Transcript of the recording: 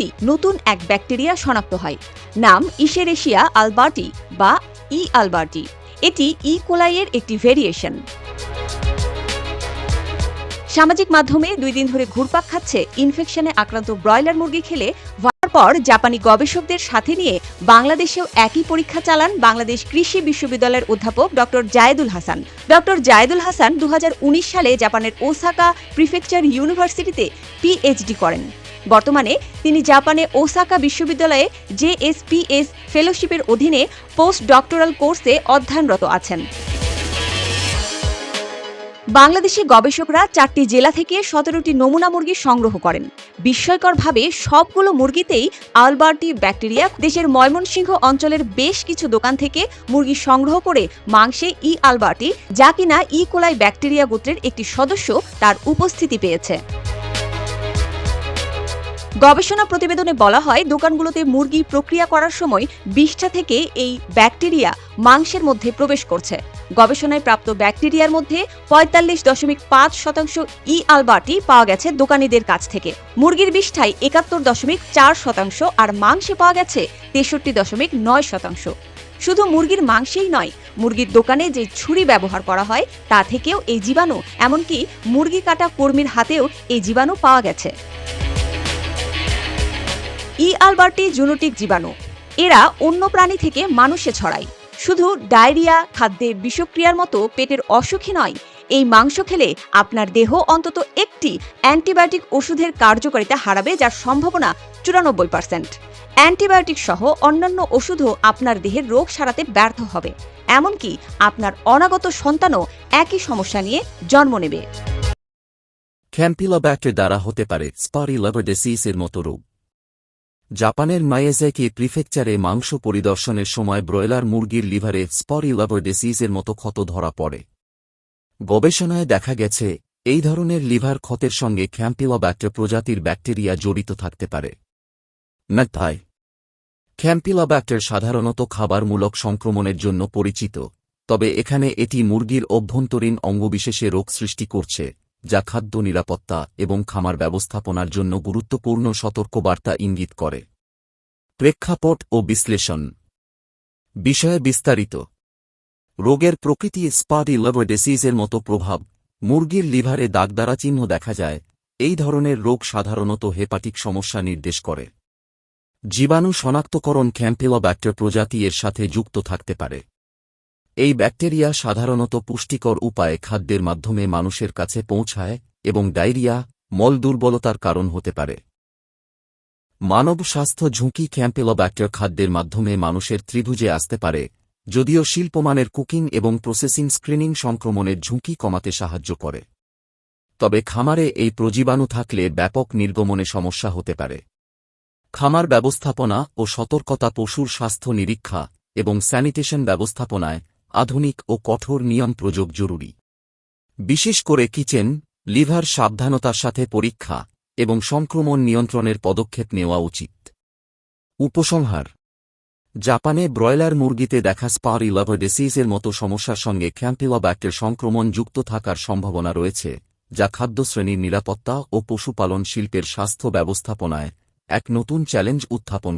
সম্প্রতি নতুন এক ব্যাকটেরিয়া শনাক্ত হয়। নাম ইশেরেশিয়া আলবার্টি বা ই আলবার্টি। এটি ই. কোলাইয়ের একটি ভেরিয়েশন। সামাজিক মাধ্যমে দুই দিন ধরে ঘুরপাক খাচ্ছে ইনফেকশনে আক্রান্ত ব্রয়লার মুরগি খেলে পর জাপানি গবেষকদের সাথে নিয়ে বাংলাদেশেও একই পরীক্ষা চালান বাংলাদেশ কৃষি বিশ্ববিদ্যালয়ের অধ্যাপক ডক্টর জায়েদুল হাসান। ডক্টর জায়েদুল হাসান দু হাজার উনিশ সালে জাপানের ওসাকা প্রিফেকচার ইউনিভার্সিটিতে পিএইচডি করেন। বর্তমানে তিনি জাপানে ওসাকা বিশ্ববিদ্যালয়ে জেএসপিএস ফেলোশিপের অধীনে পোস্ট ডক্টরাল কোর্সে অধ্যয়নরত আছেন। বাংলাদেশি গবেষকরা চারটি জেলা থেকে সতেরোটি নমুনা মুরগি সংগ্রহ করেন। বিস্ময়করভাবে সবগুলো মুরগিতেই আলবার্টি ব্যাকটেরিয়া দেশের ময়মনসিংহ অঞ্চলের বেশ কিছু দোকান থেকে মুরগি সংগ্রহ করে মাংসে ই আলবার্টি, যা কিনা ই কোলাই ব্যাকটেরিয়া গোত্রের একটি সদস্য তার উপস্থিতি পেয়েছে। গবেষণা প্রতিবেদনে বলা হয়, দোকানগুলোতে মুরগি প্রক্রিয়া করার সময় বিষ্ঠা থেকে এই ব্যাকটেরিয়া মাংসের মধ্যে প্রবেশ করছে। গবেষণায় প্রাপ্ত ব্যাকটেরিয়ার মধ্যে পঁয়তাল্লিশ দশমিক পাঁচ শতাংশ ই আলবাটি পাওয়া গেছে দোকানিদের কাছ থেকে। মুরগির বিষ্ঠায় একাত্তর দশমিক চার শতাংশ আর মাংসে পাওয়া গেছে তেষট্টি দশমিক নয় শতাংশ। শুধু মুরগির মাংসেই নয়, মুরগির দোকানে যে ছুরি ব্যবহার করা হয়, তা থেকেও এই জীবাণু, এমনকি মুরগি কাটা কর্মীর হাতেও এই জীবাণু পাওয়া গেছে। ই আলবার্টি জুনোটিক জীবাণু। এরা অন্য প্রাণী থেকে মানুষে ছড়ায়। শুধু ডায়রিয়া খাদ্যে বিষক্রিয়ার মতো পেটের অসুখী নয়, এই মাংস খেলে আপনার দেহ অন্তত একটি অ্যান্টিবায়োটিক ওষুধের কার্যকারিতা হারাবে যার সম্ভাবনা চুরানব্বই পার্সেন্ট অ্যান্টিবায়োটিক সহ অন্যান্য ওষুধও আপনার দেহের রোগ সারাতে ব্যর্থ হবে। এমনকি আপনার অনাগত সন্তানও একই সমস্যা নিয়ে জন্ম নেবে। ক্যাম্পিলোব্যাক্টের দ্বারা হতে পারে স্পারি লাভারডেসিসের মতো রোগ। জাপানের মায়েজাকি প্রিফেকচারে মাংস পরিদর্শনের সময় ব্রয়লার মুরগির লিভারে স্পরি লাভারডেসিসের মতো ক্ষত ধরা পড়ে। গবেষণায় দেখা গেছে, এই ধরনের লিভার ক্ষতের সঙ্গে ক্যাম্পিলোব্যাক্টের প্রজাতির ব্যাকটেরিয়া জড়িত থাকতে পারে। নাথায় ক্যাম্পিলোব্যাক্টের সাধারণত খাবারমূলক সংক্রমণের জন্য পরিচিত, তবে এখানে এটি মুরগির অভ্যন্তরীণ অঙ্গবিশেষে রোগ সৃষ্টি করছে। যা খাদ্য নিরাপত্তা এবং খামার ব্যবস্থাপনার জন্য গুরুত্বপূর্ণ সতর্কবার্তা ইঙ্গিত করে। প্রেক্ষাপট ও বিশ্লেষণ। বিষয়ে বিস্তারিত। রোগের প্রকৃতি স্পাডি লাভারডেসিসের মতো প্রভাব। মুরগির লিভারে দাগদারা চিহ্ন দেখা যায়। এই ধরনের রোগ সাধারণত হেপাটিক সমস্যা নির্দেশ করে। জীবাণু শনাক্তকরণ ক্যাম্পিলোব্যাক্টের প্রজাতি এর সাথে যুক্ত থাকতে পারে। এই ব্যাকটেরিয়া সাধারণত পুষ্টিকর উপায়ে খাদ্যের মাধ্যমে মানুষের কাছে পৌঁছায় এবং ডায়রিয়া, মল দুর্বলতার কারণ হতে পারে। মানব স্বাস্থ্য ঝুঁকি ক্যাম্পেলোব্যাক্টার খাদ্যের মাধ্যমে মানুষের ত্রিভুজে আসতে পারে, যদিও শিল্পমানের কুকিং এবং প্রসেসিং স্ক্রিনিং সংক্রমণের ঝুঁকি কমাতে সাহায্য করে। তবে খামারে এই প্রজীবাণু থাকলে ব্যাপক নির্গমনে সমস্যা হতে পারে। খামার ব্যবস্থাপনা ও সতর্কতা পশুর স্বাস্থ্য নিরীক্ষা এবং স্যানিটেশন ব্যবস্থাপনায় আধুনিক ও কঠোর নিয়ম প্রযোগ জরুরি। বিশেষ করে কিচেন, লিভার সাবধানতার সাথে পরীক্ষা এবং সংক্রমণ নিয়ন্ত্রণের পদক্ষেপ নেওয়া উচিত। উপসংহার। জাপানে ব্রয়লার মুরগিতে দেখা স্পার ইলাভারডেসিসের মতো সমস্যার সঙ্গে ক্যাম্পিলোব্যাক্টের সংক্রমণ যুক্ত থাকার সম্ভাবনা রয়েছে, যা খাদ্যশ্রেণীর নিরাপত্তা ও পশুপালন শিল্পের স্বাস্থ্য ব্যবস্থাপনায় এক নতুন চ্যালেঞ্জ উত্থাপন